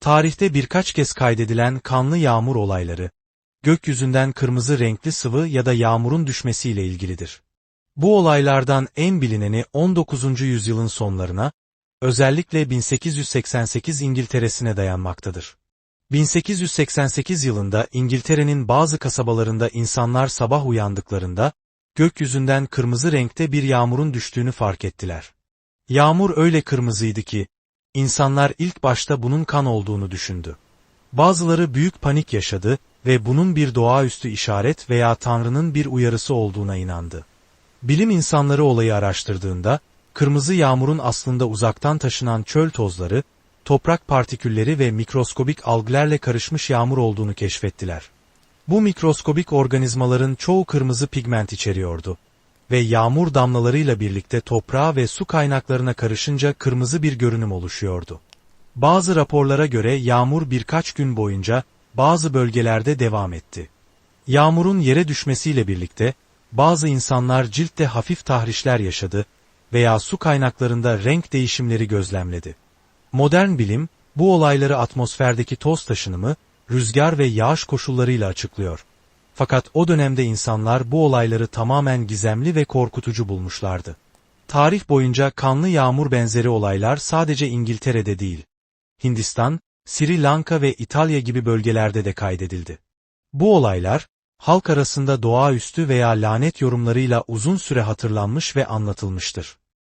Tarihte birkaç kez kaydedilen kanlı yağmur olayları, gökyüzünden kırmızı renkli sıvı ya da yağmurun düşmesiyle ilgilidir. Bu olaylardan en bilineni 19. yüzyılın sonlarına, özellikle 1888 İngiltere'sine dayanmaktadır. 1888 yılında İngiltere'nin bazı kasabalarında insanlar sabah uyandıklarında, gökyüzünden kırmızı renkte bir yağmurun düştüğünü fark ettiler. Yağmur öyle kırmızıydı ki, insanlar ilk başta bunun kan olduğunu düşündü. Bazıları büyük panik yaşadı ve bunun bir doğaüstü işaret veya Tanrı'nın bir uyarısı olduğuna inandı. Bilim insanları olayı araştırdığında, kırmızı yağmurun aslında uzaktan taşınan çöl tozları, toprak partikülleri ve mikroskobik alglerle karışmış yağmur olduğunu keşfettiler. Bu mikroskobik organizmaların çoğu kırmızı pigment içeriyordu ve yağmur damlalarıyla birlikte toprağa ve su kaynaklarına karışınca kırmızı bir görünüm oluşuyordu. Bazı raporlara göre yağmur birkaç gün boyunca bazı bölgelerde devam etti. Yağmurun yere düşmesiyle birlikte bazı insanlar ciltte hafif tahrişler yaşadı veya su kaynaklarında renk değişimleri gözlemledi. Modern bilim, bu olayları atmosferdeki toz taşınımı, rüzgar ve yağış koşullarıyla açıklıyor. Fakat o dönemde insanlar bu olayları tamamen gizemli ve korkutucu bulmuşlardı. Tarih boyunca kanlı yağmur benzeri olaylar sadece İngiltere'de değil, Hindistan, Sri Lanka ve İtalya gibi bölgelerde de kaydedildi. Bu olaylar, halk arasında doğaüstü veya lanet yorumlarıyla uzun süre hatırlanmış ve anlatılmıştır.